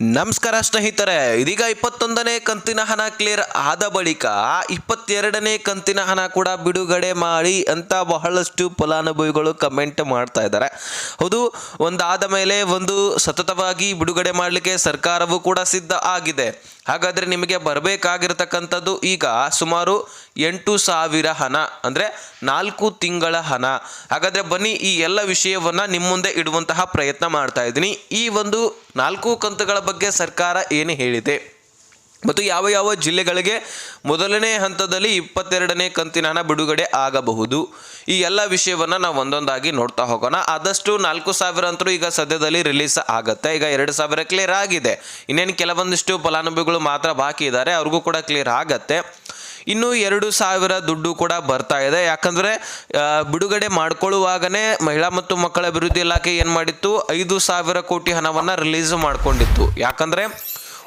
ನಮಸ್ಕಾರ ಸ್ನೇಹಿತರೆ, ಇದೀಗ ಇಪ್ಪತ್ತೊಂದನೇ ಕಂತಿನ ಹಣ ಕ್ಲಿಯರ್ ಆದ ಬಳಿಕ ಇಪ್ಪತ್ತೆರಡನೇ ಕಂತಿನ ಹಣ ಕೂಡ ಬಿಡುಗಡೆ ಮಾಡಿ ಅಂತ ಬಹಳಷ್ಟು ಫಲಾನುಭವಿಗಳು ಕಮೆಂಟ್ ಮಾಡ್ತಾ ಇದ್ದಾರೆ. ಹೌದು, ಒಂದಾದ ಮೇಲೆ ಒಂದು ಸತತವಾಗಿ ಬಿಡುಗಡೆ ಮಾಡಲಿಕ್ಕೆ ಸರ್ಕಾರವು ಕೂಡ ಸಿದ್ಧ ಆಗಿದೆ. ಹಾಗಾದರೆ ನಿಮಗೆ ಬರಬೇಕಾಗಿರ್ತಕ್ಕಂಥದ್ದು ಈಗ ಸುಮಾರು ಎಂಟು ಸಾವಿರ ಹಣ, ಅಂದರೆ ನಾಲ್ಕು ತಿಂಗಳ ಹಣ. ಹಾಗಾದರೆ ಬನ್ನಿ ಈ ಎಲ್ಲ ವಿಷಯವನ್ನು ನಿಮ್ಮ ಮುಂದೆ ಇಡುವಂತಹ ಪ್ರಯತ್ನ ಮಾಡ್ತಾ ಇದ್ದೀನಿ. ಈ ಒಂದು ನಾಲ್ಕು ಕಂತುಗಳ ಬಗ್ಗೆ ಸರ್ಕಾರ ಏನು ಹೇಳಿದೆ? ಮತ್ತು ಯಾವ ಯಾವ ಜಿಲ್ಲೆಗಳಿಗೆ ಮೊದಲನೇ ಹಂತದಲ್ಲಿ ಇಪ್ಪತ್ತೆರಡನೇ ಕಂತಿನ ಹಣ ಬಿಡುಗಡೆ ಆಗಬಹುದು? ಈ ಎಲ್ಲ ವಿಷಯವನ್ನು ನಾವು ಒಂದೊಂದಾಗಿ ನೋಡ್ತಾ ಹೋಗೋಣ. ಆದಷ್ಟು ನಾಲ್ಕು ಸಾವಿರ ಅಂತೂ ಈಗ ಸದ್ಯದಲ್ಲಿ ರಿಲೀಸ್ ಆಗುತ್ತೆ. ಈಗ ಎರಡು ಸಾವಿರ ಕ್ಲಿಯರ್ ಆಗಿದೆ. ಇನ್ನೇನು ಕೆಲವೊಂದಿಷ್ಟು ಫಲಾನುಭವಿಗಳು ಮಾತ್ರ ಬಾಕಿ ಇದ್ದಾರೆ. ಅವ್ರಿಗೂ ಕೂಡ ಕ್ಲಿಯರ್ ಆಗತ್ತೆ. ಇನ್ನು ಎರಡು ಸಾವಿರ ದುಡ್ಡು ಕೂಡ ಬರ್ತಾ ಇದೆ. ಯಾಕಂದರೆ ಬಿಡುಗಡೆ ಮಾಡ್ಕೊಳ್ಳುವಾಗನೇ ಮಹಿಳಾ ಮತ್ತು ಮಕ್ಕಳ ಅಭಿವೃದ್ಧಿ ಇಲಾಖೆ ಏನು ಮಾಡಿತ್ತು? ಐದು ಸಾವಿರ ಕೋಟಿ ಹಣವನ್ನು ರಿಲೀಸ್ ಮಾಡಿಕೊಂಡಿತ್ತು. ಯಾಕಂದರೆ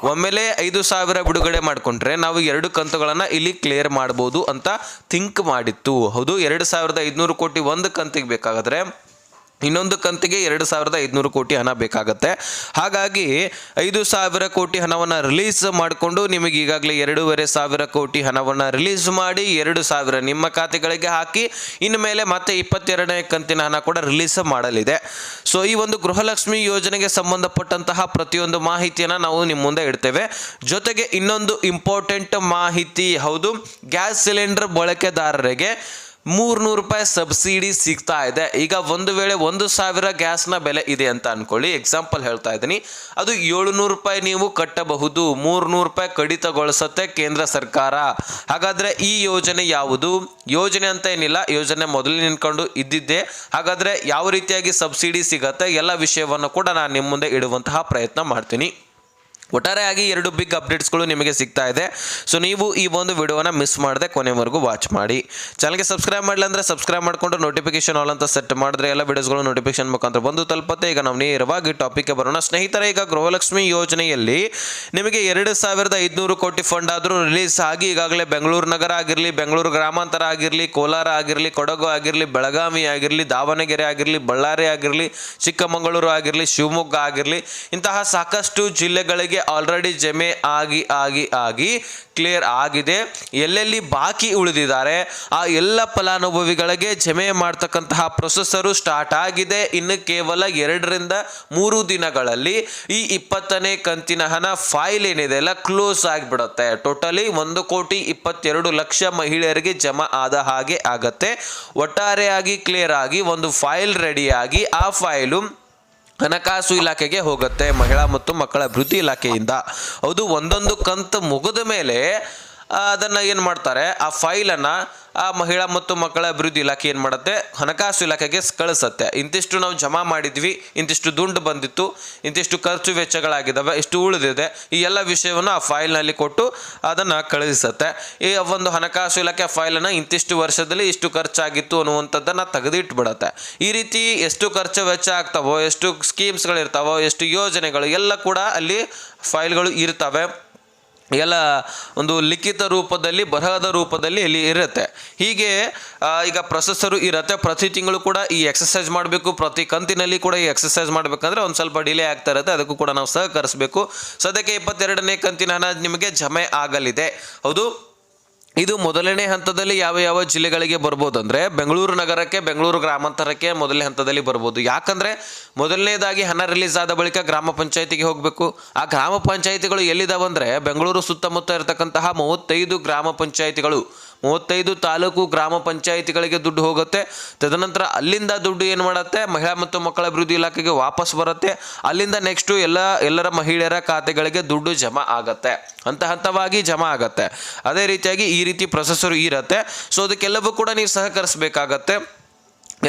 ಒಮ್ಮೆಲೆ ಐದು ಸಾವಿರ ಬಿಡುಗಡೆ ಮಾಡಿಕೊಂಡ್ರೆ ನಾವು ಎರಡು ಕಂತುಗಳನ್ನು ಇಲ್ಲಿ ಕ್ಲಿಯರ್ ಮಾಡ್ಬೋದು ಅಂತ ಥಿಂಕ್ ಮಾಡಿತ್ತು. ಹೌದು, ಎರಡು ಸಾವಿರದ ಐದುನೂರು ಕೋಟಿ ಒಂದು ಕಂತಿಗೆ ಬೇಕಾಗಾದ್ರೆ ಇನ್ನೊಂದು ಕಂತಿಗೆ ಎರಡು ಸಾವಿರದ ಐದುನೂರು ಕೋಟಿ ಹಣ ಬೇಕಾಗುತ್ತೆ. ಹಾಗಾಗಿ ಐದು ಸಾವಿರ ಕೋಟಿ ಹಣವನ್ನು ರಿಲೀಸ್ ಮಾಡಿಕೊಂಡು ನಿಮಗೆ ಈಗಾಗಲೇ ಎರಡೂವರೆ ಸಾವಿರ ಕೋಟಿ ಹಣವನ್ನು ರಿಲೀಸ್ ಮಾಡಿ ಎರಡು ಸಾವಿರ ನಿಮ್ಮ ಖಾತೆಗಳಿಗೆ ಹಾಕಿ ಇನ್ನು ಮೇಲೆ ಮತ್ತೆ ಇಪ್ಪತ್ತೆರಡನೇ ಕಂತಿನ ಹಣ ಕೂಡ ರಿಲೀಸ್ ಮಾಡಲಿದೆ. ಸೊ ಈ ಒಂದು ಗೃಹಲಕ್ಷ್ಮಿ ಯೋಜನೆಗೆ ಸಂಬಂಧಪಟ್ಟಂತಹ ಪ್ರತಿಯೊಂದು ಮಾಹಿತಿಯನ್ನು ನಾವು ನಿಮ್ಮ ಮುಂದೆ ಇಡ್ತೇವೆ. ಜೊತೆಗೆ ಇನ್ನೊಂದು ಇಂಪಾರ್ಟೆಂಟ್ ಮಾಹಿತಿ ಹೌದು, ಗ್ಯಾಸ್ ಸಿಲಿಂಡರ್ ಬಳಕೆದಾರರಿಗೆ ಮೂರ್ನೂರು ರೂಪಾಯಿ ಸಬ್ಸಿಡಿ ಸಿಗ್ತಾ ಇದೆ. ಈಗ ಒಂದು ವೇಳೆ ಒಂದು ಸಾವಿರ ಗ್ಯಾಸ್ನ ಬೆಲೆ ಇದೆ ಅಂತ ಅನ್ಕೊಳ್ಳಿ. ಎಕ್ಸಾಂಪಲ್ ಹೇಳ್ತಾ ಇದ್ದೀನಿ. ಅದು ಏಳುನೂರು ರೂಪಾಯಿ ನೀವು ಕಟ್ಟಬಹುದು. ಮೂರ್ನೂರು ರೂಪಾಯಿ ಕಡಿತಗೊಳಿಸುತ್ತೆ ಕೇಂದ್ರ ಸರ್ಕಾರ. ಹಾಗಾದರೆ ಈ ಯೋಜನೆ ಯಾವುದು? ಯೋಜನೆ ಅಂತ ಏನಿಲ್ಲ. ಯೋಜನೆ ಮೊದಲು ನಿಂತ್ಕೊಂಡು ಇದ್ದಿದ್ದೆ. ಹಾಗಾದರೆ ಯಾವ ರೀತಿಯಾಗಿ ಸಬ್ಸಿಡಿ ಸಿಗತ್ತೆ? ಎಲ್ಲ ವಿಷಯವನ್ನು ಕೂಡ ನಾನು ನಿಮ್ಮ ಮುಂದೆ ಇಡುವಂತಹ ಪ್ರಯತ್ನ ಮಾಡ್ತೀನಿ. ಒಟ್ಟಾರೆಯಾಗಿ ಎರಡು ಬಿಗ್ ಅಪ್ಡೇಟ್ಸ್ಗಳು ನಿಮಗೆ ಸಿಗ್ತಾ ಇದೆ. ಸೊ ನೀವು ಈ ಒಂದು ವಿಡಿಯೋನ ಮಿಸ್ ಮಾಡದೆ ಕೊನೆವರೆಗೂ ವಾಚ್ ಮಾಡಿ. ಚಾನಲ್ಗೆ ಸಬ್ಸ್ಕ್ರೈಬ್ ಮಾಡಲಿಲ್ಲ ಅಂದರೆ ಸಬ್ಸ್ಕ್ರೈಬ್ ಮಾಡಿಕೊಂಡು ನೋಟಿಫಿಕೇಶನ್ ಆಲ್ ಅಂತ ಸೆಟ್ ಮಾಡಿದ್ರೆ ಎಲ್ಲ ವಿಡಿಯೋಸ್ಗಳು ನೋಟಿಫಿಕೇಶನ್ ಮುಖಾಂತರ ಬಂದು ತಲುಪತ್ತೆ. ಈಗ ನಾವು ನೇರವಾಗಿ ಟಾಪಿಕ್ಗೆ ಬರೋಣ. ಸ್ನೇಹಿತರೆ, ಈಗ ಗೃಹಲಕ್ಷ್ಮಿ ಯೋಜನೆಯಲ್ಲಿ ನಿಮಗೆ ಎರಡು ಸಾವಿರದ ಐದುನೂರು ಕೋಟಿ ಫಂಡ್ ಆದರೂ ರಿಲೀಸ್ ಆಗಿ ಈಗಾಗಲೇ ಬೆಂಗಳೂರು ನಗರ ಆಗಿರಲಿ, ಬೆಂಗಳೂರು ಗ್ರಾಮಾಂತರ ಆಗಿರಲಿ, ಕೋಲಾರ ಆಗಿರಲಿ, ಕೊಡಗು ಆಗಿರಲಿ, ಬೆಳಗಾವಿ ಆಗಿರಲಿ, ದಾವಣಗೆರೆ ಆಗಿರಲಿ, ಬಳ್ಳಾರಿ ಆಗಿರಲಿ, ಚಿಕ್ಕಮಗಳೂರು ಆಗಿರಲಿ, ಶಿವಮೊಗ್ಗ ಆಗಿರಲಿ, ಇಂತಹ ಸಾಕಷ್ಟು ಜಿಲ್ಲೆಗಳಿಗೆ ಆಲ್ರೆಡಿ ಜಮೆ ಆಗಿ ಆಗಿ ಆಗಿ ಕ್ಲಿಯರ್ ಆಗಿದೆ. ಎಲ್ಲೆಲ್ಲಿ ಬಾಕಿ ಉಳಿದಿದ್ದಾರೆ? ಆ ಎಲ್ಲ ಫಲಾನುಭವಿಗಳಿಗೆ ಜಮೆ ಮಾಡ್ತಕ್ಕಂತಹ ಪ್ರೊಸೆಸರು ಸ್ಟಾರ್ಟ್ ಆಗಿದೆ. ಇನ್ನು ಕೇವಲ ಎರಡರಿಂದ ಮೂರು ದಿನಗಳಲ್ಲಿ ಈ ಇಪ್ಪತ್ತನೇ ಕಂತಿನ ಹಣ ಫೈಲ್ ಏನಿದೆ ಎಲ್ಲ ಕ್ಲೋಸ್ ಆಗಿಬಿಡುತ್ತೆ. ಟೋಟಲಿ ಒಂದು ಕೋಟಿ ಇಪ್ಪತ್ತೆರಡು ಲಕ್ಷ ಮಹಿಳೆಯರಿಗೆ ಜಮಾ ಆದ ಹಾಗೆ ಆಗತ್ತೆ. ಒಟ್ಟಾರೆಯಾಗಿ ಕ್ಲಿಯರ್ ಆಗಿ ಒಂದು ಫೈಲ್ ರೆಡಿಯಾಗಿ ಆ ಫೈಲು ಹಣಕಾಸು ಇಲಾಖೆಗೆ ಹೋಗುತ್ತೆ, ಮಹಿಳಾ ಮತ್ತು ಮಕ್ಕಳ ಅಭಿವೃದ್ಧಿ ಇಲಾಖೆಯಿಂದ. ಹೌದು, ಒಂದೊಂದು ಕಂತು ಮುಗಿದ ಮೇಲೆ ಅದನ್ನ ಏನು ಮಾಡ್ತಾರೆ, ಆ ಫೈಲನ್ನು ಆ ಮಹಿಳಾ ಮತ್ತು ಮಕ್ಕಳ ಅಭಿವೃದ್ಧಿ ಇಲಾಖೆ ಏನು ಮಾಡುತ್ತೆ? ಹಣಕಾಸು ಇಲಾಖೆಗೆ ಕಳಿಸುತ್ತೆ. ಇಂತಿಷ್ಟು ನಾವು ಜಮಾ ಮಾಡಿದ್ವಿ, ಇಂತಿಷ್ಟು ದುಂಡು ಬಂದಿತ್ತು, ಇಂತಿಷ್ಟು ಖರ್ಚು ವೆಚ್ಚಗಳಾಗಿದ್ದಾವೆ, ಇಷ್ಟು ಉಳಿದಿದೆ, ಈ ಎಲ್ಲ ವಿಷಯವನ್ನು ಆ ಫೈಲ್ನಲ್ಲಿ ಕೊಟ್ಟು ಅದನ್ನು ಕಳುಹಿಸುತ್ತೆ ಈ ಒಂದು ಹಣಕಾಸು ಇಲಾಖೆ ಫೈಲನ್ನು ಇಂತಿಷ್ಟು ವರ್ಷದಲ್ಲಿ ಇಷ್ಟು ಖರ್ಚಾಗಿತ್ತು ಅನ್ನುವಂಥದ್ದನ್ನು ತೆಗೆದಿಟ್ಬಿಡುತ್ತೆ. ಈ ರೀತಿ ಎಷ್ಟು ಖರ್ಚು ವೆಚ್ಚ ಆಗ್ತಾವೋ, ಎಷ್ಟು ಸ್ಕೀಮ್ಸ್ಗಳಿರ್ತಾವೋ, ಎಷ್ಟು ಯೋಜನೆಗಳು ಎಲ್ಲ ಕೂಡ ಅಲ್ಲಿ ಫೈಲ್ಗಳು ಇರ್ತವೆ. ಎಲ್ಲ ಒಂದು ಲಿಖಿತ ರೂಪದಲ್ಲಿ, ಬರಹದ ರೂಪದಲ್ಲಿ ಇಲ್ಲಿ ಇರುತ್ತೆ. ಹೀಗೆ ಈಗ ಪ್ರೊಸೆಸರು ಇರುತ್ತೆ. ಪ್ರತಿ ತಿಂಗಳು ಕೂಡ ಈ ಎಕ್ಸಸೈಸ್ ಮಾಡಬೇಕು. ಪ್ರತಿ ಕಂತಿನಲ್ಲಿ ಕೂಡ ಈ ಎಕ್ಸಸೈಸ್ ಮಾಡಬೇಕಂದ್ರೆ ಒಂದು ಸ್ವಲ್ಪ ಡಿಲೇ ಆಗ್ತಾ ಇರುತ್ತೆ. ಅದಕ್ಕೂ ಕೂಡ ನಾವು ಸಹಕರಿಸಬೇಕು. ಸದ್ಯಕ್ಕೆ ಇಪ್ಪತ್ತೆರಡನೇ ಕಂತಿನ ಹಣ ನಿಮಗೆ ಜಮೆ ಆಗಲಿದೆ. ಹೌದು? ಇದು ಮೊದಲನೇ ಹಂತದಲ್ಲಿ ಯಾವ ಯಾವ ಜಿಲ್ಲೆಗಳಿಗೆ ಬರ್ಬೋದು ಅಂದರೆ ಬೆಂಗಳೂರು ನಗರಕ್ಕೆ, ಬೆಂಗಳೂರು ಗ್ರಾಮಾಂತರಕ್ಕೆ ಮೊದಲನೇ ಹಂತದಲ್ಲಿ ಬರ್ಬೋದು. ಯಾಕಂದರೆ ಮೊದಲನೇದಾಗಿ ಹಣ ರಿಲೀಸ್ ಆದ ಬಳಿಕ ಗ್ರಾಮ ಪಂಚಾಯತಿಗೆ ಹೋಗಬೇಕು. ಆ ಗ್ರಾಮ ಪಂಚಾಯತಿಗಳು ಎಲ್ಲಿದಾವಂದರೆ ಬೆಂಗಳೂರು ಸುತ್ತಮುತ್ತ ಇರತಕ್ಕಂತಹ ಮೂವತ್ತೈದು ಗ್ರಾಮ ಪಂಚಾಯತಿಗಳು. ಮೂವತ್ತೈದು ತಾಲೂಕು ಗ್ರಾಮ ಪಂಚಾಯಿತಿಗಳಿಗೆ ದುಡ್ಡು ಹೋಗುತ್ತೆ. ತದನಂತರ ಅಲ್ಲಿಂದ ದುಡ್ಡು ಏನು ಮಾಡುತ್ತೆ? ಮಹಿಳಾ ಮತ್ತು ಮಕ್ಕಳ ಅಭಿವೃದ್ಧಿ ಇಲಾಖೆಗೆ ವಾಪಸ್ ಬರುತ್ತೆ. ಅಲ್ಲಿಂದ ನೆಕ್ಸ್ಟು ಎಲ್ಲ, ಎಲ್ಲರ ಮಹಿಳೆಯರ ಖಾತೆಗಳಿಗೆ ದುಡ್ಡು ಜಮಾ ಆಗತ್ತೆ. ಹಂತ ಹಂತವಾಗಿ ಜಮಾ ಆಗತ್ತೆ. ಅದೇ ರೀತಿಯಾಗಿ ಈ ರೀತಿ ಪ್ರೊಸೆಸರು ಇರುತ್ತೆ. ಸೊ ಅದಕ್ಕೆಲ್ಲವೂ ಕೂಡ ನೀವು ಸಹಕರಿಸಬೇಕಾಗತ್ತೆ.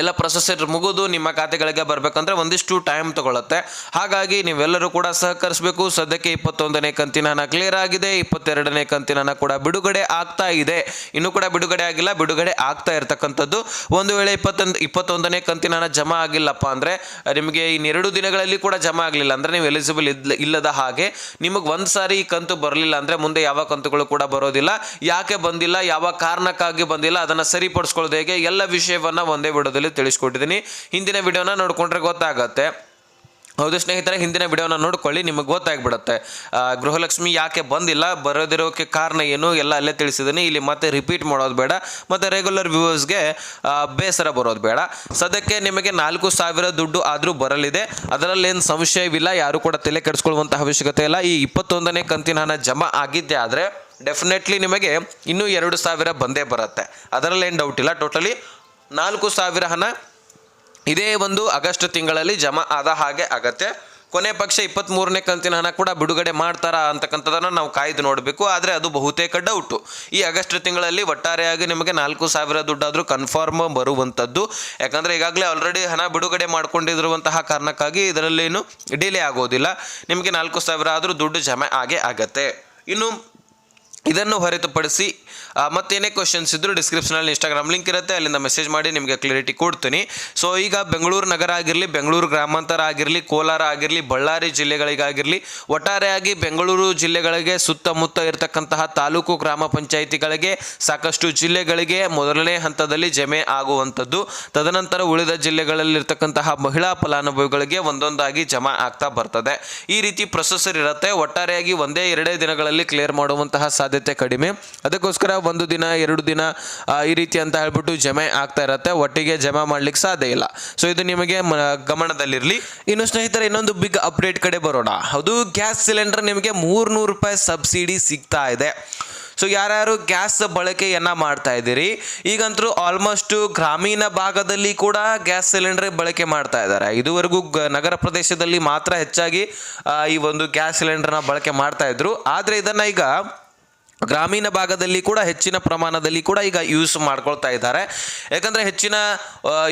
ಎಲ್ಲ ಪ್ರೊಸೆಸರ್ ಮುಗಿದು ನಿಮ್ಮ ಖಾತೆಗಳಿಗೆ ಬರಬೇಕಂದ್ರೆ ಒಂದಿಷ್ಟು ಟೈಮ್ ತಗೊಳ್ಳುತ್ತೆ ಹಾಗಾಗಿ ನೀವೆಲ್ಲರೂ ಕೂಡ ಸಹಕರಿಸಬೇಕು. ಸದ್ಯಕ್ಕೆ ಇಪ್ಪತ್ತೊಂದನೇ ಕಂತಿನ ಕ್ಲಿಯರ್ ಆಗಿದೆ. ಇಪ್ಪತ್ತೆರಡನೇ ಕಂತಿನ ಕೂಡ ಬಿಡುಗಡೆ ಆಗ್ತಾ ಇದೆ. ಇನ್ನೂ ಕೂಡ ಬಿಡುಗಡೆ ಆಗಿಲ್ಲ. ಬಿಡುಗಡೆ ಆಗ್ತಾ ಇರತಕ್ಕಂಥದ್ದು. ಒಂದು ವೇಳೆ ಇಪ್ಪತ್ತೊಂದು ಇಪ್ಪತ್ತೊಂದನೇ ಕಂತಿನ ಜಮಾ ಆಗಿಲ್ಲಪ್ಪ ಅಂದರೆ, ನಿಮಗೆ ಇನ್ನೆರಡು ದಿನಗಳಲ್ಲಿ ಕೂಡ ಜಮಾ ಆಗಲಿಲ್ಲ ಅಂದರೆ ನೀವು ಎಲಿಜಿಬಲ್ ಇಲ್ಲದ ಹಾಗೆ ನಿಮಗೆ ಒಂದು ಸಾರಿ ಈ ಕಂತು ಬರಲಿಲ್ಲ ಅಂದರೆ ಮುಂದೆ ಯಾವ ಕಂತುಗಳು ಕೂಡ ಬರೋದಿಲ್ಲ. ಯಾಕೆ ಬಂದಿಲ್ಲ? ಯಾವ ಕಾರಣಕ್ಕಾಗಿ ಬಂದಿಲ್ಲ? ಅದನ್ನು ಸರಿಪಡಿಸ್ಕೊಳ್ಳೋದು ಹೇಗೆ? ಎಲ್ಲ ವಿಷಯವನ್ನು ಒಂದೇ ವಿಡಿಯೋದಲ್ಲಿ ತಿಳಿಸ್ಕೊಟ್ಟಿದ್ದೀನಿ. ಹಿಂದಿನ ವಿಡಿಯೋನ ನೋಡ್ಕೊಂಡ್ರೆ ಗೊತ್ತಾಗತ್ತೆ. ಹೌದು ಸ್ನೇಹಿತರೆ, ಹಿಂದಿನ ವಿಡಿಯೋನ ನೋಡ್ಕೊಳ್ಳಿ, ನಿಮಗೆ ಗೊತ್ತಾಗ್ಬಿಡುತ್ತೆ. ಗೃಹಲಕ್ಷ್ಮಿ ಯಾಕೆ ಬಂದಿಲ್ಲ ಬರೋದಿರೋಕ್ಕೆ ಕಾರಣ ಏನು ಎಲ್ಲ ಅಲ್ಲೇ ತಿಳಿಸಿದ್ದೀನಿ. ಇಲ್ಲಿ ಮತ್ತೆ ರಿಪೀಟ್ ಮಾಡೋದು ಬೇಡ, ಮತ್ತು ರೆಗ್ಯುಲರ್ ವ್ಯೂವರ್ಸ್ಗೆ ಬೇಸರ ಬರೋದು ಬೇಡ. ಸದ್ಯಕ್ಕೆ ನಿಮಗೆ ನಾಲ್ಕು ಸಾವಿರ ದುಡ್ಡು ಆದರೂ ಬರಲಿದೆ. ಅದರಲ್ಲೇನು ಸಂಶಯವಿಲ್ಲ, ಯಾರು ಕೂಡ ತಲೆ ಕೆಡಿಸ್ಕೊಳ್ಳುವಂಥ ಅವಶ್ಯಕತೆ ಇಲ್ಲ. ಈ ಇಪ್ಪತ್ತೊಂದನೇ ಕಂತಿನ ಹಣ ಜಮಾ ಆಗಿದ್ದೆ ಆದರೆ ಡೆಫಿನೆಟ್ಲಿ ನಿಮಗೆ ಇನ್ನೂ ಎರಡು ಸಾವಿರ ಬಂದೇ ಬರುತ್ತೆ. ಅದರಲ್ಲೇನು ಡೌಟ್ ಇಲ್ಲ ಟೋಟಲಿ ನಾಲ್ಕು ಸಾವಿರ ಹಣ. ಇದೇ ಒಂದು ಆಗಸ್ಟ್ ತಿಂಗಳಲ್ಲಿ ಜಮಾ ಆದ ಹಾಗೆ ಆಗತ್ತೆ. ಕೊನೆ ಪಕ್ಷ ಇಪ್ಪತ್ತ್ಮೂರನೇ ಕಂತಿನ ಹಣ ಕೂಡ ಬಿಡುಗಡೆ ಮಾಡ್ತಾರಾ ಅಂತಕ್ಕಂಥದ್ದನ್ನು ನಾವು ಕಾಯ್ದು ನೋಡಬೇಕು. ಆದರೆ ಅದು ಬಹುತೇಕ ಡೌಟು ಈ ಆಗಸ್ಟ್ ತಿಂಗಳಲ್ಲಿ ಒಟ್ಟಾರೆಯಾಗಿ ನಿಮಗೆ ನಾಲ್ಕು ಸಾವಿರ ದುಡ್ಡಾದರೂ ಕನ್ಫರ್ಮ್ ಬರುವಂಥದ್ದು ಯಾಕಂದರೆ ಈಗಾಗಲೇ ಆಲ್ರೆಡಿ ಹಣ ಬಿಡುಗಡೆ ಮಾಡ್ಕೊಂಡಿರುವಂತಹ ಕಾರಣಕ್ಕಾಗಿ ಇದರಲ್ಲೇನು ಡಿಲೇ ಆಗೋದಿಲ್ಲ. ನಿಮಗೆ ನಾಲ್ಕು ಸಾವಿರ ಆದರೂ ದುಡ್ಡು ಜಮೆ ಆಗೇ ಆಗತ್ತೆ. ಇನ್ನು ಇದನ್ನು ಹೊರತುಪಡಿಸಿ ಮತ್ತೇನೇ ಕ್ವಶನ್ಸ್ ಇದ್ದರೂ ಡಿಸ್ಕ್ರಿಪ್ಷನಲ್ಲಿ ಇನ್ಸ್ಟಾಗ್ರಾಮ್ ಲಿಂಕ್ ಇರುತ್ತೆ, ಅಲ್ಲಿಂದ ಮೆಸೇಜ್ ಮಾಡಿ ನಿಮಗೆ ಕ್ಲಿಯರಿಟಿ ಕೊಡ್ತೀನಿ. ಸೊ ಈಗ ಬೆಂಗಳೂರು ನಗರ ಆಗಿರಲಿ, ಬೆಂಗಳೂರು ಗ್ರಾಮಾಂತರ ಆಗಿರಲಿ, ಕೋಲಾರ ಆಗಿರಲಿ, ಬಳ್ಳಾರಿ ಜಿಲ್ಲೆಗಳಿಗಾಗಿರಲಿ, ಒಟ್ಟಾರೆಯಾಗಿ ಬೆಂಗಳೂರು ಜಿಲ್ಲೆಗಳಿಗೆ ಸುತ್ತಮುತ್ತ ಇರತಕ್ಕಂತಹ ತಾಲೂಕು ಗ್ರಾಮ ಪಂಚಾಯಿತಿಗಳಿಗೆ, ಸಾಕಷ್ಟು ಜಿಲ್ಲೆಗಳಿಗೆ ಮೊದಲನೇ ಹಂತದಲ್ಲಿ ಜಮೆ ಆಗುವಂಥದ್ದು. ತದನಂತರ ಉಳಿದ ಜಿಲ್ಲೆಗಳಲ್ಲಿರ್ತಕ್ಕಂತಹ ಮಹಿಳಾ ಫಲಾನುಭವಿಗಳಿಗೆ ಒಂದೊಂದಾಗಿ ಜಮಾ ಆಗ್ತಾ ಬರ್ತದೆ. ಈ ರೀತಿ ಪ್ರೊಸೆಸರ್ ಇರುತ್ತೆ. ಒಟ್ಟಾರೆಯಾಗಿ ಒಂದೇ ಎರಡೇ ದಿನಗಳಲ್ಲಿ ಕ್ಲಿಯರ್ ಮಾಡುವಂತಹ ಸಾಧ್ಯತೆ ಕಡಿಮೆ. ಅದಕ್ಕೋಸ್ಕರ ಒಂದು ದಿನ, ಎರಡು ದಿನ ಈ ರೀತಿ ಅಂತ ಹೇಳ್ಬಿಟ್ಟು ಜಮೆ ಆಗ್ತಾ ಇರುತ್ತೆ. ಒಟ್ಟಿಗೆ ಜಮಾ ಮಾಡ್ಲಿಕ್ಕೆ ಸಾಧ್ಯ ಇಲ್ಲ. ಸೊ ಇದು ನಿಮಗೆ ಗಮನದಲ್ಲಿರಲಿ. ಇನ್ನು ಸ್ನೇಹಿತರೆ, ಇನ್ನೊಂದು ಬಿಗ್ ಅಪ್ಡೇಟ್ ಕಡೆ ಬರೋಣ. ಅದು ಗ್ಯಾಸ್ ಸಿಲಿಂಡರ್ ನಿಮಗೆ ಮೂರ್ನೂರು ರೂಪಾಯಿ ಸಬ್ಸಿಡಿ ಸಿಗ್ತಾ ಇದೆ. ಸೊ ಯಾರ್ಯಾರು ಗ್ಯಾಸ್ ಬಳಕೆಯನ್ನು ಮಾಡ್ತಾ ಇದ್ದೀರಿ, ಈಗಂತೂ ಆಲ್ಮೋಸ್ಟ್ ಗ್ರಾಮೀಣ ಭಾಗದಲ್ಲಿ ಕೂಡ ಗ್ಯಾಸ್ ಸಿಲಿಂಡರ್ ಬಳಕೆ ಮಾಡ್ತಾ ಇದ್ದಾರೆ. ಇದುವರೆಗೂ ನಗರ ಪ್ರದೇಶದಲ್ಲಿ ಮಾತ್ರ ಹೆಚ್ಚಾಗಿ ಈ ಒಂದು ಗ್ಯಾಸ್ ಸಿಲಿಂಡರ್ನ ಬಳಕೆ ಮಾಡ್ತಾ ಇದ್ರು. ಆದರೆ ಇದನ್ನು ಈಗ ಗ್ರಾಮೀಣ ಭಾಗದಲ್ಲಿ ಕೂಡ ಹೆಚ್ಚಿನ ಪ್ರಮಾಣದಲ್ಲಿ ಕೂಡ ಈಗ ಯೂಸ್ ಮಾಡ್ಕೊಳ್ತಾ ಇದ್ದಾರೆ. ಯಾಕಂದರೆ ಹೆಚ್ಚಿನ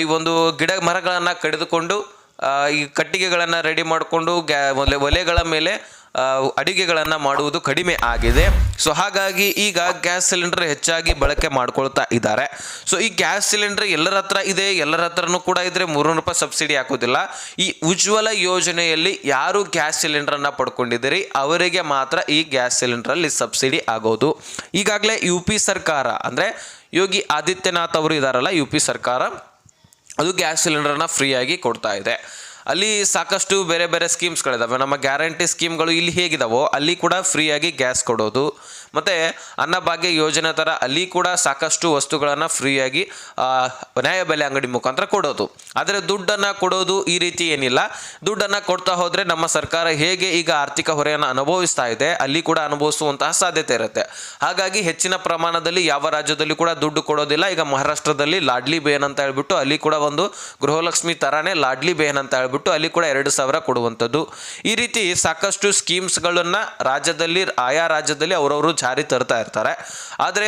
ಈ ಒಂದು ಗಿಡ ಮರಗಳನ್ನು ಕಡಿದುಕೊಂಡು ಈ ಕಟ್ಟಿಗೆಗಳನ್ನು ರೆಡಿ ಮಾಡಿಕೊಂಡು, ಗ್ಯಾ, ಒಲೆ, ಒಲೆಗಳ ಮೇಲೆ ಅಡಿಗೆಗಳನ್ನು ಮಾಡುವುದು ಕಡಿಮೆ ಆಗಿದೆ. ಸೊ ಹಾಗಾಗಿ ಈಗ ಗ್ಯಾಸ್ ಸಿಲಿಂಡರ್ ಹೆಚ್ಚಾಗಿ ಬಳಕೆ ಮಾಡ್ಕೊಳ್ತಾ ಇದ್ದಾರೆ. ಸೊ ಈ ಗ್ಯಾಸ್ ಸಿಲಿಂಡರ್ ಎಲ್ಲರ ಹತ್ರ ಇದೆ, ಎಲ್ಲರ ಹತ್ರನೂ ಕೂಡ ಇದ್ರೆ ಮೂರ್ನೂರು ರೂಪಾಯಿ ಸಬ್ಸಿಡಿ ಹಾಕೋದಿಲ್ಲ. ಈ ಉಜ್ವಲ ಯೋಜನೆಯಲ್ಲಿ ಯಾರು ಗ್ಯಾಸ್ ಸಿಲಿಂಡರನ್ನು ಪಡ್ಕೊಂಡಿದ್ದೀರಿ, ಅವರಿಗೆ ಮಾತ್ರ ಈ ಗ್ಯಾಸ್ ಸಿಲಿಂಡ್ರಲ್ಲಿ ಸಬ್ಸಿಡಿ ಆಗೋದು. ಈಗಾಗಲೇ ಯು ಪಿ ಸರ್ಕಾರ, ಅಂದರೆ ಯೋಗಿ ಆದಿತ್ಯನಾಥ್ ಅವರು ಇದಾರಲ್ಲ ಯು ಪಿ ಸರ್ಕಾರ, ಅದು ಗ್ಯಾಸ್ ಸಿಲಿಂಡರ್ನ ಫ್ರೀಯಾಗಿ ಕೊಡ್ತಾ ಇದೆ. ಅಲ್ಲಿ ಸಾಕಷ್ಟು ಬೇರೆ ಬೇರೆ ಸ್ಕೀಮ್ಸ್ಗಳಿದ್ದಾವೆ ನಮ್ಮ ಗ್ಯಾರಂಟಿ ಸ್ಕೀಮ್ಗಳು ಇಲ್ಲಿ ಹೇಗಿದಾವೋ ಅಲ್ಲಿ ಕೂಡ ಫ್ರೀಯಾಗಿ ಗ್ಯಾಸ್ ಕೊಡೋದು ಮತ್ತು ಅನ್ನಭಾಗ್ಯ ಯೋಜನೆ ಥರ ಅಲ್ಲಿ ಕೂಡ ಸಾಕಷ್ಟು ವಸ್ತುಗಳನ್ನು ಫ್ರೀಯಾಗಿ ನ್ಯಾಯ ನ್ಯಾಯಬೆಲೆ ಅಂಗಡಿ ಮುಖಾಂತರ ಕೊಡೋದು. ಆದರೆ ದುಡ್ಡನ್ನು ಕೊಡೋದು ಈ ರೀತಿ ಏನಿಲ್ಲ. ದುಡ್ಡನ್ನು ಕೊಡ್ತಾ ಹೋದರೆ ನಮ್ಮ ಸರ್ಕಾರ ಹೇಗೆ ಈಗ ಆರ್ಥಿಕ ಹೊರೆಯನ್ನು ಅನುಭವಿಸ್ತಾ ಇದೆ, ಅಲ್ಲಿ ಕೂಡ ಅನುಭವಿಸುವಂತಹ ಸಾಧ್ಯತೆ ಇರುತ್ತೆ. ಹಾಗಾಗಿ ಹೆಚ್ಚಿನ ಪ್ರಮಾಣದಲ್ಲಿ ಯಾವ ರಾಜ್ಯದಲ್ಲಿ ಕೂಡ ದುಡ್ಡು ಕೊಡೋದಿಲ್ಲ. ಈಗ ಮಹಾರಾಷ್ಟ್ರದಲ್ಲಿ ಲಾಡ್ಲಿ ಬೇನ್ ಅಂತ ಹೇಳ್ಬಿಟ್ಟು ಅಲ್ಲಿ ಕೂಡ ಒಂದು ಗೃಹಲಕ್ಷ್ಮಿ ಥರನೇ ಲಾಡ್ಲಿ ಬೇನ್ ಅಂತ ಹೇಳ್ಬಿಟ್ಟು ಅಲ್ಲಿ ಕೂಡ ಎರಡು ಸಾವಿರ ಕೊಡುವಂಥದ್ದು. ಈ ರೀತಿ ಸಾಕಷ್ಟು ಸ್ಕೀಮ್ಸ್ಗಳನ್ನು ರಾಜ್ಯದಲ್ಲಿ, ಆಯಾ ರಾಜ್ಯದಲ್ಲಿ ಅವರವರು ಜಾರಿ ತರ್ತಾ ಇರ್ತಾರೆ. ಆದರೆ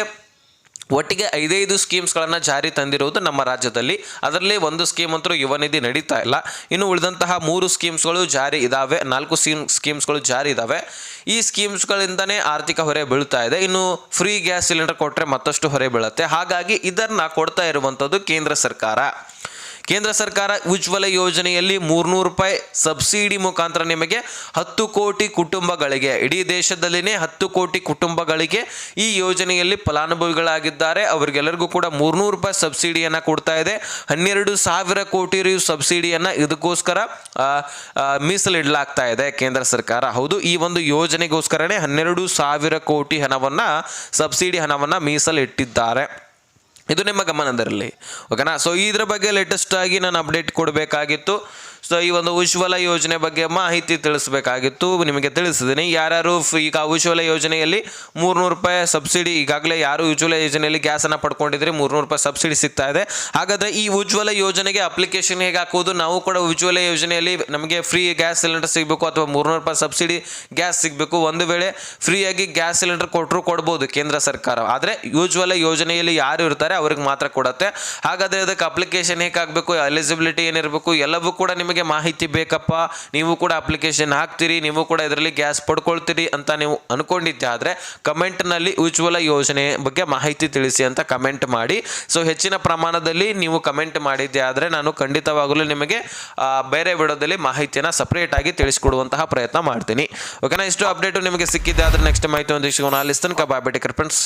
ಒಟ್ಟಿಗೆ ಐದೈದು ಸ್ಕೀಮ್ಸ್ಗಳನ್ನು ಜಾರಿ ತಂದಿರುವುದು ನಮ್ಮ ರಾಜ್ಯದಲ್ಲಿ. ಅದರಲ್ಲಿ ಒಂದು ಸ್ಕೀಮ್ ಅಂತೂ ಯುವ ನಿಧಿ ನಡೀತಾ ಇಲ್ಲ. ಇನ್ನು ಉಳಿದಂತಹ ಮೂರು ಸ್ಕೀಮ್ಸ್ಗಳು ಜಾರಿ ಇದ್ದಾವೆ ನಾಲ್ಕು ಸ್ಕೀಮ್, ಸ್ಕೀಮ್ಸ್ಗಳು ಜಾರಿ ಇದ್ದಾವೆ ಈ ಸ್ಕೀಮ್ಸ್ಗಳಿಂದನೇ ಆರ್ಥಿಕ ಹೊರೆ ಬೀಳ್ತಾ ಇದೆ. ಇನ್ನು ಫ್ರೀ ಗ್ಯಾಸ್ ಸಿಲಿಂಡರ್ ಕೊಟ್ಟರೆ ಮತ್ತಷ್ಟು ಹೊರೆ ಬೀಳುತ್ತೆ. ಹಾಗಾಗಿ ಇದನ್ನು ಕೊಡ್ತಾ ಇರುವಂಥದ್ದು ಕೇಂದ್ರ ಸರ್ಕಾರ. ಕೇಂದ್ರ ಸರ್ಕಾರ ಉಜ್ವಲ ಯೋಜನೆಯಲ್ಲಿ ಮೂರ್ನೂರು ರೂಪಾಯಿ ಸಬ್ಸಿಡಿ ಮುಖಾಂತರ ನಿಮಗೆ ಹತ್ತು ಕೋಟಿ ಕುಟುಂಬಗಳಿಗೆ, ಇಡೀ ದೇಶದಲ್ಲಿನೇ ಹತ್ತು ಕೋಟಿ ಕುಟುಂಬಗಳಿಗೆ ಈ ಯೋಜನೆಯಲ್ಲಿ ಫಲಾನುಭವಿಗಳಾಗಿದ್ದಾರೆ. ಅವರಿಗೆಲ್ಲರಿಗೂ ಕೂಡ ಮೂರ್ನೂರು ರೂಪಾಯಿ ಸಬ್ಸಿಡಿಯನ್ನು ಕೊಡ್ತಾ ಇದೆ. ಹನ್ನೆರಡು ಸಾವಿರ ಕೋಟಿ ರು ಸಬ್ಸಿಡಿಯನ್ನು ಇದಕ್ಕೋಸ್ಕರ ಮೀಸಲಿಡಲಾಗ್ತಾ ಇದೆ ಕೇಂದ್ರ ಸರ್ಕಾರ. ಹೌದು, ಈ ಒಂದು ಯೋಜನೆಗೋಸ್ಕರನೇ ಹನ್ನೆರಡು ಸಾವಿರ ಕೋಟಿ ಹಣವನ್ನು, ಸಬ್ಸಿಡಿ ಹಣವನ್ನು ಮೀಸಲಿಟ್ಟಿದ್ದಾರೆ. ಇದು ನಿಮ್ಮ ಗಮನದಲ್ಲಿ ಓಕೆನಾ ಸೊ ಇದ್ರ ಬಗ್ಗೆ ಲೇಟೆಸ್ಟ್ ಆಗಿ ನಾನು ಅಪ್ಡೇಟ್ ಕೊಡಬೇಕಾಗಿತ್ತು. ಸೊ ಈ ಒಂದು ಉಜ್ವಲ ಯೋಜನೆ ಬಗ್ಗೆ ಮಾಹಿತಿ ತಿಳಿಸ್ಬೇಕಾಗಿತ್ತು. ನಿಮಗೆ ತಿಳಿಸಿದ್ದೀನಿ ಯಾರ್ಯಾರು ಈಗ ಉಜ್ವಲ ಯೋಜನೆಯಲ್ಲಿ ಮೂರ್ನೂರು ರೂಪಾಯಿ ಸಬ್ಸಿಡಿ, ಈಗಾಗಲೇ ಯಾರು ಉಜ್ವಲ ಯೋಜನೆಯಲ್ಲಿ ಗ್ಯಾಸನ್ನು ಪಡ್ಕೊಂಡಿದ್ರೆ, ಮೂರ್ನೂರು ರೂಪಾಯಿ ಸಬ್ಸಿಡಿ ಸಿಗ್ತಾ ಇದೆ. ಹಾಗಾದರೆ ಈ ಉಜ್ವಲ ಯೋಜನೆಗೆ ಅಪ್ಲಿಕೇಶನ್ ಹೇಗೆ ಹಾಕೋದು ನಾವು ಕೂಡ ಉಜ್ವಲ ಯೋಜನೆಯಲ್ಲಿ ನಮಗೆ ಫ್ರೀ ಗ್ಯಾಸ್ ಸಿಲಿಂಡರ್ ಸಿಗಬೇಕು ಅಥವಾ ಮೂರ್ನೂರು ರೂಪಾಯಿ ಸಬ್ಸಿಡಿ ಗ್ಯಾಸ್ ಸಿಗಬೇಕು. ಒಂದು ವೇಳೆ ಫ್ರೀಯಾಗಿ ಗ್ಯಾಸ್ ಸಿಲಿಂಡರ್ ಕೊಟ್ಟರು ಕೊಡ್ಬೋದು ಕೇಂದ್ರ ಸರ್ಕಾರ. ಆದರೆ ಉಜ್ವಲ ಯೋಜನೆಯಲ್ಲಿ ಯಾರು ಇರ್ತಾರೆ? ಅವ್ರಿಗೆ ಮಾತ್ರ ಕೊಡುತ್ತೆ. ಹಾಗಾದರೆ ಅದಕ್ಕೆ ಅಪ್ಲಿಕೇಶನ್ ಹೇಗೆ ಹಾಕಬೇಕು ಎಲಿಜಿಬಿಲಿಟಿ ಏನಿರಬೇಕು, ಎಲ್ಲವೂ ಕೂಡ ನಿಮಗೆ ಮಾಹಿತಿ ಬೇಕಪ್ಪ. ನೀವು ಕೂಡ ಅಪ್ಲಿಕೇಶನ್ ಹಾಕ್ತೀರಿ, ನೀವು ಕೂಡ ಇದರಲ್ಲಿ ಗ್ಯಾಸ್ ಪಡ್ಕೊಳ್ತೀರಿ ಅಂತ ನೀವು ಅನ್ಕೊಂಡಿದ್ದೆ. ಆದರೆ ಕಮೆಂಟ್ನಲ್ಲಿ ಉಜ್ವಲ ಯೋಜನೆ ಬಗ್ಗೆ ಮಾಹಿತಿ ತಿಳಿಸಿ ಅಂತ ಕಮೆಂಟ್ ಮಾಡಿ. ಸೊ ಹೆಚ್ಚಿನ ಪ್ರಮಾಣದಲ್ಲಿ ನೀವು ಕಮೆಂಟ್ ಮಾಡಿದ್ದೆ. ಆದರೆ ನಾನು ಖಂಡಿತವಾಗಲೂ ನಿಮಗೆ ಬೇರೆ ವಿಡೋದಲ್ಲಿ ಮಾಹಿತಿಯನ್ನು ಸಪ್ರೇಟ್ ಆಗಿ ತಿಳಿಸ್ಕೊಡುವಂತಹ ಪ್ರಯತ್ನ ಮಾಡ್ತೀನಿ. ಓಕೆನಾ ಇಷ್ಟು ಅಪ್ಡೇಟು ನಿಮಗೆ ಸಿಕ್ಕಿದ್ದೆ ಆದರೆ ನೆಕ್ಸ್ಟ್ ಮಾಹಿತಿ ಒಂದು ಇಷ್ಟು ಅಲ್ಲಿ ತನಕ ಬಾಯ್ ಫ್ರೆಂಡ್ಸ್